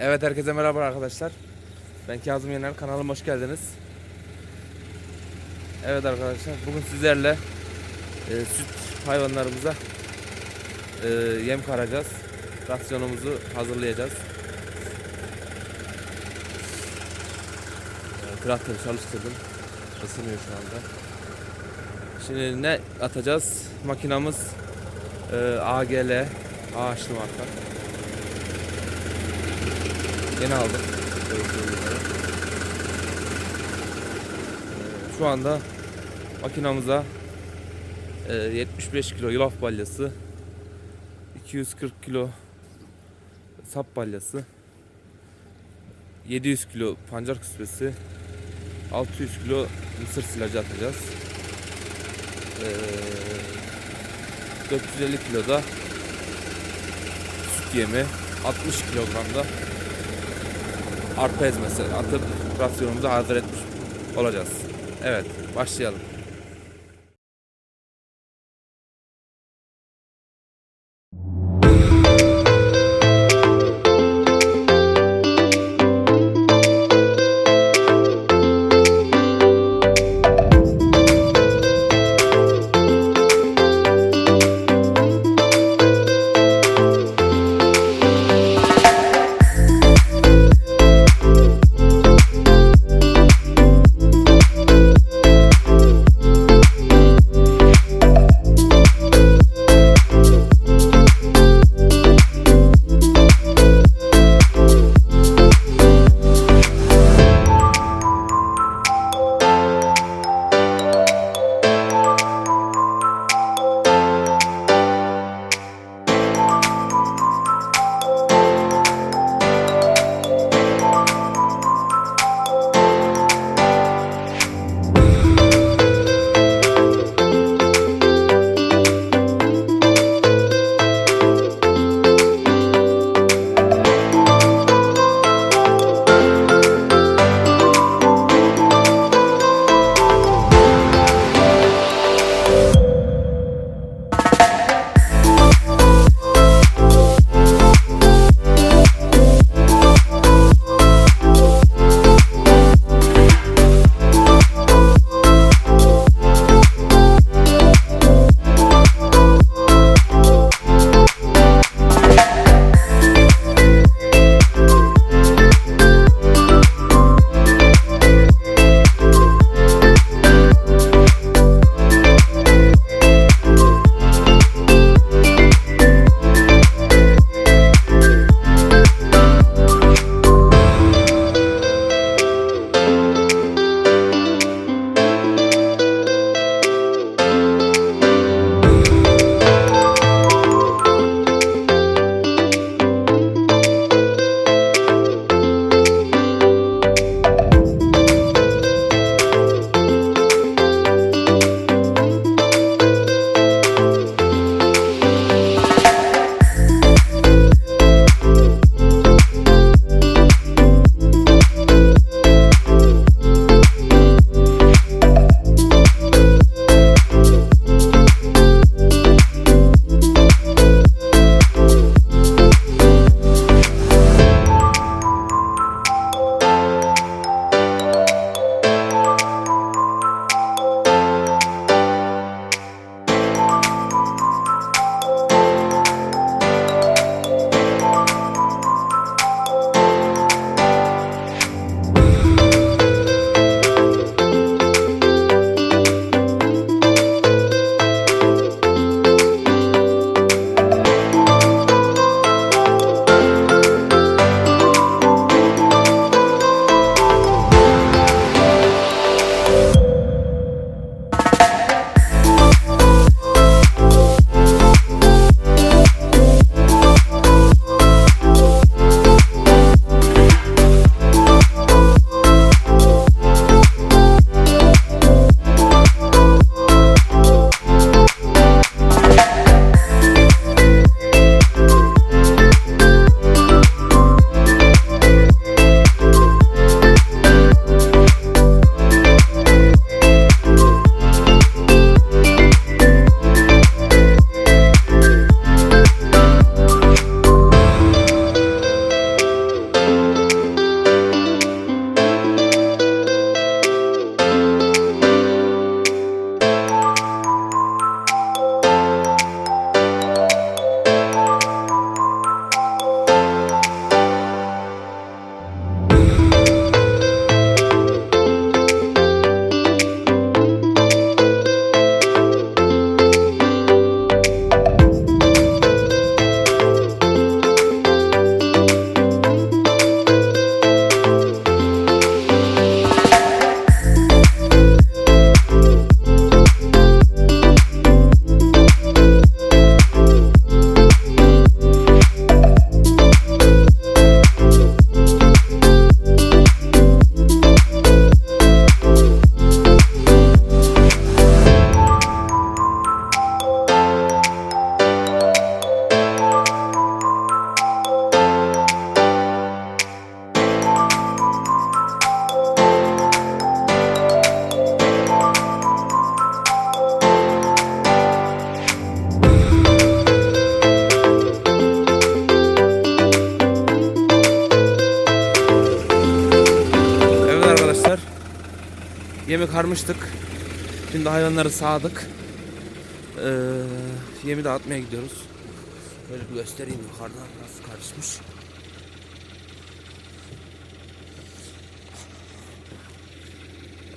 Evet herkese merhaba arkadaşlar. Ben Kazım Yener kanalıma hoş geldiniz. Evet arkadaşlar bugün sizlerle e, süt hayvanlarımıza e, yem karacağız. Rasyonumuzu hazırlayacağız. E, traktörü çalıştırdım. Isınıyor şu anda. Şimdi ne atacağız? Makinamız e, AGL ağaçlı marka. Yeni aldım. Ee, Şu anda makinamıza e, 75 kilo yulaf balyası, 240 kilo sap balyası, 700 kilo pancar küspesi, 600 kilo mısır silajı atacağız. Ee, 450 kilo da süt yemi, 60 kilogramda arpa ezmesi atıp rasyonumuzu hazır etmiş olacağız. Evet, başlayalım. Yemi karmıştık. Şimdi hayvanları sağdık. Ee, yemi de atmaya gidiyoruz. Böyle bir göstereyim yukarıdan nasıl karışmış.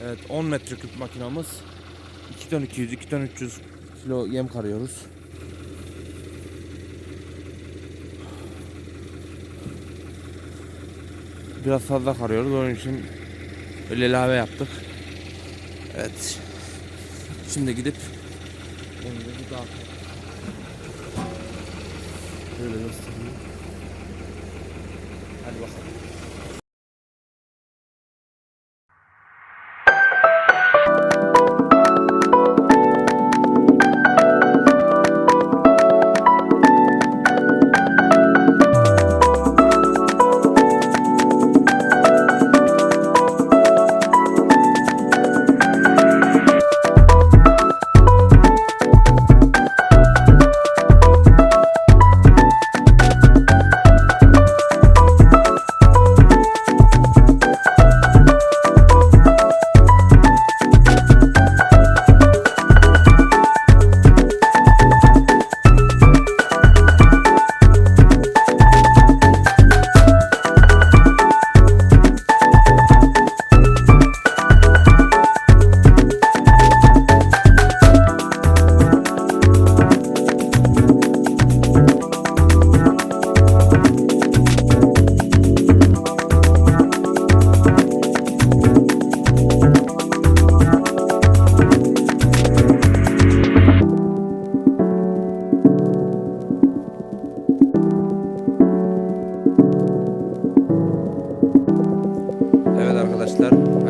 Evet 10 metreküp makinamız. 2 ton 200, 2 ton 300 kilo yem karıyoruz. Biraz fazla karıyoruz onun için öyle ilave yaptık. Evet. Şimdi gidip bir dağıtalım. Böyle göstereyim. Hadi bakalım.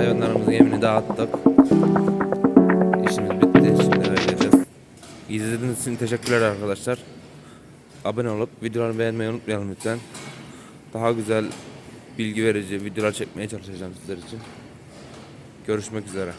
Hayvanlarımızın yemini dağıttık. İşimiz bitti. Şimdi eve gideceğiz. İzlediğiniz için teşekkürler arkadaşlar. Abone olup videoları beğenmeyi unutmayalım lütfen. Daha güzel bilgi verici videolar çekmeye çalışacağım sizler için. Görüşmek üzere.